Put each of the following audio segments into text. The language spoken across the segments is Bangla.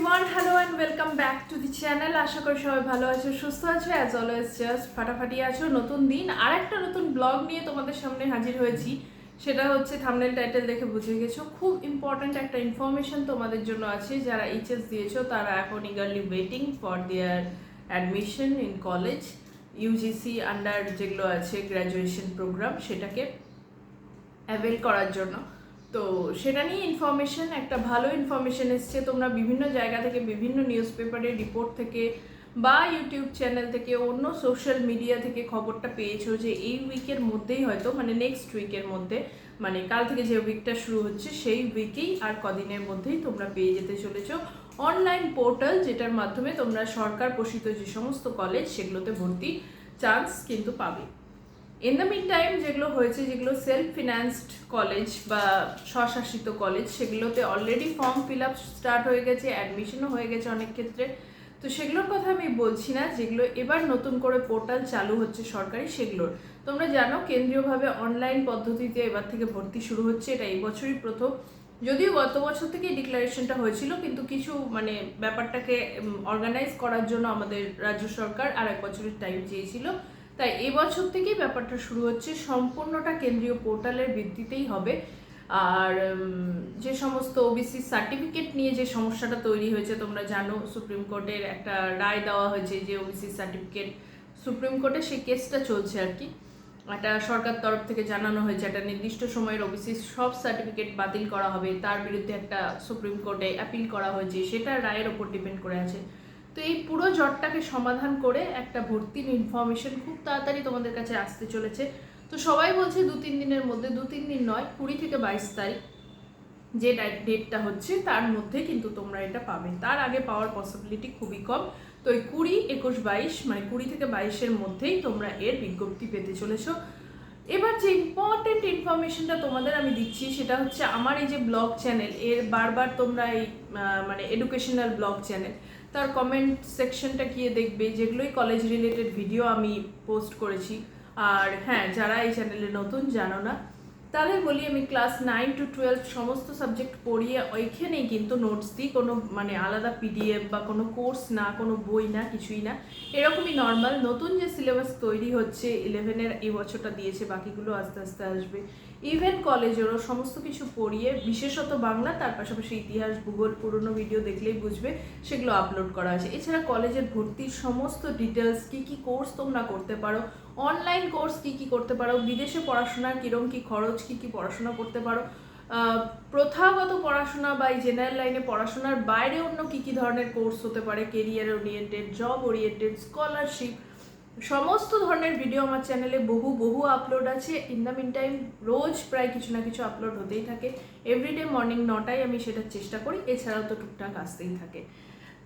Everyone hello and welcome back to the channel আশা করি সবাই ভালো আছো, সুস্থ আছো অ্যাজ অলওয়েজ জাস্ট ফাটাফাটি আছো। নতুন দিন আর একটা নতুন ব্লগ নিয়ে তোমাদের সামনে হাজির হয়েছি। সেটা হচ্ছে থামনেল টাইটেল দেখে বুঝে গেছো। খুব ইম্পর্ট্যান্ট একটা ইনফরমেশন তোমাদের জন্য আছে। যারা এইচএস দিয়েছ, তারা এখন eagerly waiting for their admission in college UGC under যেগুলো আছে গ্র্যাজুয়েশন প্রোগ্রাম সেটাকে অ্যাভেল করার জন্য। তো সেটা নিয়ে ইনফরমেশন একটা ভালো ইনফরমেশন এসছে। তোমরা বিভিন্ন জায়গা থেকে, বিভিন্ন নিউজ পেপারের রিপোর্ট থেকে বা ইউটিউব চ্যানেল থেকে, অন্য সোশ্যাল মিডিয়া থেকে খবরটা পেয়েছ যে এই উইকের মধ্যেই হয়তো মানে নেক্সট উইকের মধ্যে মানে কাল থেকে যে উইকটা শুরু হচ্ছে, সেই উইকেই আর কদিনের মধ্যেই তোমরা পেয়ে যেতে চলেছো। অনলাইন পোর্টাল যেটার মাধ্যমে তোমরা সরকার পোষিত যে সমস্ত কলেজ সেগুলোতে ভর্তি চান্স কিন্তু পাবে। ইন দ্য মিন টাইম যেগুলো হয়েছে, যেগুলো সেলফ ফিনান্সড কলেজ বা স্বশাসিত কলেজ সেগুলোতে already form fill up start হয়ে গেছে অ্যাডমিশনও হয়ে গেছে অনেক ক্ষেত্রে। তো সেগুলোর কথা আমি বলছি না, যেগুলো এবার নতুন করে পোর্টাল চালু হচ্ছে সরকারি, সেগুলোর। তোমরা জানো, কেন্দ্রীয়ভাবে অনলাইন পদ্ধতিতে এবার থেকে ভর্তি শুরু হচ্ছে, এটা এই বছরই প্রথম। যদিও গত বছর থেকে ডিক্লারেশনটা হয়েছিল, কিন্তু কিছু মানে ব্যাপারটাকে অর্গানাইজ করার জন্য আমাদের রাজ্য সরকার আর এক বছরের টাইম চেয়েছিল। তাই এবছর থেকেই ব্যাপারটা শুরু হচ্ছে। সম্পূর্ণটা কেন্দ্রীয় পোর্টালের ভিত্তিতেই হবে। আর যে সমস্ত ওবিসি সার্টিফিকেট নিয়ে যে সমস্যাটা তৈরি হয়েছে, তোমরা জানো সুপ্রিম কোর্টের একটা রায় দেওয়া হয়েছে যে ওবিসি সার্টিফিকেট সুপ্রিম কোর্টে সেই কেসটা চলছে আর কি। একটা সরকার তরফ থেকে জানানো হয়েছে। একটা নির্দিষ্ট সময়ের ওবিসি সব সার্টিফিকেট বাতিল করা হবে। তার বিরুদ্ধে একটা সুপ্রিম কোর্টে অ্যাপিল করা হয়েছে। সেটা রায়ের ওপর ডিপেন্ড করে আছে। তো এই পুরো জটটাকে সমাধান করে একটা ভর্তির ইনফরমেশন খুব তাড়াতাড়ি তোমাদের কাছে আসতে চলেছে। তো সবাই বলছে দু তিন দিনের মধ্যে, দু তিন দিন নয়, কুড়ি থেকে বাইশ তারিখ যে ডেটটা হচ্ছে, তার মধ্যে কিন্তু তোমরা এটা পাবে। তার আগে পাওয়ার পসিবিলিটি খুবই কম। তো এই কুড়ি, একুশ, বাইশ মানে কুড়ি থেকে বাইশের মধ্যেই তোমরা এর বিজ্ঞপ্তি পেতে চলেছো। এবার যে ইম্পর্টেন্ট ইনফরমেশনটা তোমাদের আমি দিচ্ছি, সেটা হচ্ছে আমার এই যে ব্লগ চ্যানেল এর বারবার তোমরা এই মানে এডুকেশনাল ব্লগ চ্যানেল তার কমেন্ট সেকশনটা গিয়ে দেখবে, যেগুলোই কলেজ রিলেটেড ভিডিও আমি পোস্ট করেছি। আর হ্যাঁ যারা এই চ্যানেলে নতুন, জানো না তাহলে বলি আমি ক্লাস নাইন টু টুয়েলভ সমস্ত সাবজেক্ট পড়িয়ে ওইখানেই কিন্তু নোটস দিই, কোনো মানে আলাদা পিডিএফ বা কোনো কোর্স না, কোনো বই না, কিছুই না। এরকমই নর্মাল নতুন যে সিলেবাস তৈরি হচ্ছে ইলেভেনের এই বছরটা দিয়েছে, বাকিগুলো আস্তে আস্তে আসবে। ইভেন কলেজেরও সমস্ত কিছু পড়িয়ে, বিশেষত বাংলা, তার পাশাপাশি ইতিহাস, ভূগোল, পুরনো ভিডিও দেখলেই বুঝবে, সেগুলো আপলোড করা আছে। এছাড়া কলেজের ভর্তির সমস্ত ডিটেলস কী কী কোর্স তোমরা করতে পারো অনলাইন কোর্স কী কী করতে পারো? বিদেশে পড়াশোনার কীরকম কী খরচ? কী কী পড়াশোনা করতে পারো? প্রথাগত পড়াশোনা বা এই জেনারেল লাইনে পড়াশোনার বাইরে অন্য কী কী ধরনের কোর্স হতে পারে? Career oriented job oriented scholarship সমস্ত ধরনের ভিডিও আমার চ্যানেলে বহু বহু আপলোড আছে। ইন দ্য মিন টাইম রোজ প্রায় কিছু না কিছু আপলোড হতেই থাকে। এভরিডে মর্নিং নটায় আমি সেটার চেষ্টা করি। এছাড়াও তো টুকটাক আসতেই থাকে।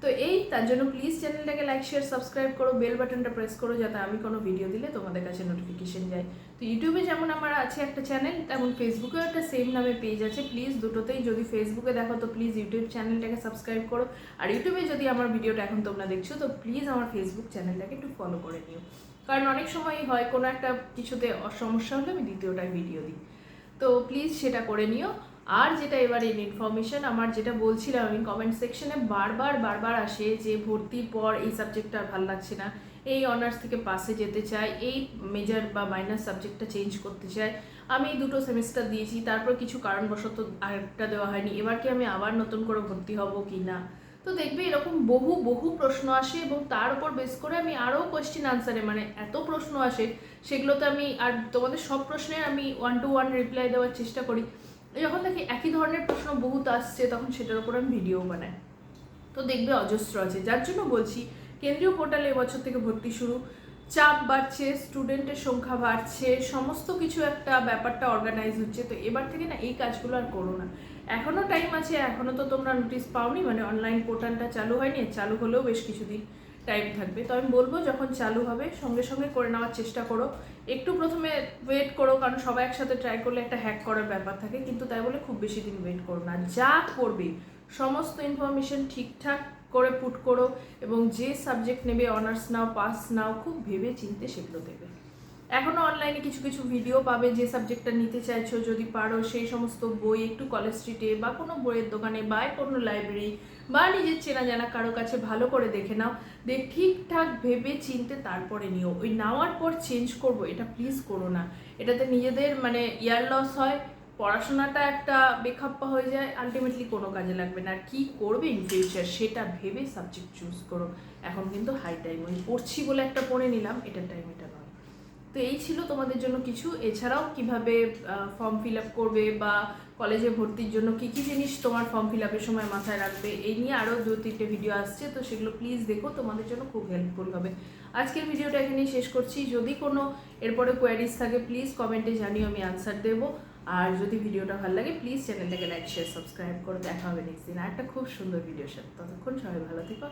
তো এই, তার জন্য প্লিজ চ্যানেলটাকে লাইক শেয়ার সাবস্ক্রাইব করো বেল বাটনটা প্রেস করো যাতে আমি কোনো ভিডিও দিলে তোমাদের কাছে নোটিফিকেশন যায়। তো ইউটিউবে যেমন আমার আছে একটা চ্যানেল তেমন ফেসবুকেও একটা সেম নামে পেজ আছে। প্লিজ দুটোতেই যদি ফেসবুকে দেখো তো প্লিজ ইউটিউব চ্যানেলটাকে সাবস্ক্রাইব করো। আর ইউটিউবে যদি আমার ভিডিওটা এখন তোমরা দেখছ, তো প্লিজ আমার ফেসবুক চ্যানেলটাকে একটু ফলো করে নিও। কারণ অনেক সময় হয় কোনো একটা কিছুতে সমস্যা হলে আমি দ্বিতীয়টায় ভিডিও দিই। তো প্লিজ সেটা করে নিও। আর যেটা এবার ইনফরমেশন আমার যেটা বলছিলাম আমি কমেন্ট সেকশনে বারবার বারবার আসে যে ভর্তির পর এই সাবজেক্টটা আর ভালো লাগছে না। এই অনার্স থেকে পাসে যেতে চাই এই মেজর বা মাইনাস সাবজেক্টটা চেঞ্জ করতে চাই আমি দুটো সেমিস্টার দিয়েছি, তারপর কিছু কারণবশত আরেকটা দেওয়া হয়নি। এবার কি আমি আবার নতুন করে ভর্তি হব কি না? তো দেখবে এরকম বহু বহু প্রশ্ন আসে এবং তার উপর বেস করে আমি আরও কোয়েশ্চেন আনসারে মানে এত প্রশ্ন আসে, সেগুলোতে আমি আর তোমাদের সব প্রশ্নের আমি ওয়ান টু ওয়ান রিপ্লাই দেওয়ার চেষ্টা করি। যখন দেখি একই ধরনের প্রশ্ন বহুত আসছে, তখন সেটার উপর আমি ভিডিও বানাই। তো দেখবে অজস্র আছে। যার জন্য বলছি, কেন্দ্রীয় পোর্টালে এবছর থেকে ভর্তি শুরু। চাপ বাড়ছে স্টুডেন্টের সংখ্যা বাড়ছে, সমস্ত কিছু একটা ব্যাপারটা অর্গানাইজ হচ্ছে। তো এবার থেকে না, এই কাজগুলো আর করো না। এখনও টাইম আছে এখনও তো তোমরা নোটিস পাওনি মানে অনলাইন পোর্টালটা চালু হয়নি চালু হলেও বেশ কিছুদিন। টাইম থাকবে। তো আমি বলব যখন চালু হবে, সঙ্গে সঙ্গে করে নেওয়ার চেষ্টা করো। একটু প্রথমে ওয়েট করো, কারণ সবাই একসাথে ট্রাই করলে একটা হ্যাক করার ব্যাপার থাকে, কিন্তু তাই বলে খুব বেশি দিন ওয়েট করো না। যা করবে, সমস্ত ইনফরমেশন ঠিকঠাক করে পুট করো এবং যে সাবজেক্ট নেবে অনার্স নাও পাস নাও, খুব ভেবে চিনতে সেগুলো দেবে। এখনও অনলাইনে কিছু কিছু ভিডিও পাবে যে সাবজেক্টটা নিতে চাইছো, যদি পারো সেই সমস্ত বই একটু কলেজ স্ট্রিটে বা কোনো বইয়ের দোকানে বা কোনো লাইব্রেরি বা নিজের চেনা জানা কারও কাছে ভালো করে দেখে নাও দেখ ঠিকঠাক ভেবে চিনতে তারপরে নিও। ওই নেওয়ার পর চেঞ্জ করব, এটা প্লিজ করো না। এটাতে নিজেদের মানে ইয়ার লস হয়, পড়াশোনাটা একটা বেখাপ্পা হয়ে যায় আলটিমেটলি কোনো কাজে লাগবে না। আর কী করবে ইন ফিউচার সেটা ভেবে সাবজেক্ট চুজ করো। এখন কিন্তু হাই টাইম ওই পড়ছি বলে একটা পড়ে নিলাম, এটার টাইম এটা নয়। তো এই ছিল তোমাদের জন্য কিছু। এছাড়াও কীভাবে ফর্ম ফিল আপ করবে বা কলেজে ভর্তির জন্য কী কী জিনিস তোমার ফর্ম ফিল আপের সময় মাথায় রাখবে, এই নিয়ে আরও দু তিনটে ভিডিও আসছে। তো সেগুলো প্লিজ দেখো, তোমাদের জন্য খুব হেল্পফুল হবে। আজকের ভিডিওটা এখানেই শেষ করছি। যদি কোনো এরপরে কোয়ারিজ থাকে প্লিজ কমেন্টে জানিও, আমি আনসার দেবো। আর যদি ভিডিওটা ভালো লাগে প্লিজ চ্যানেলটাকে লাইক শেয়ার সাবস্ক্রাইব করে। দেখা হবে নেক্সট দিন। আর একটা খুব সুন্দর ভিডিও সাথে। ততক্ষণ সবাই ভালো থেকো।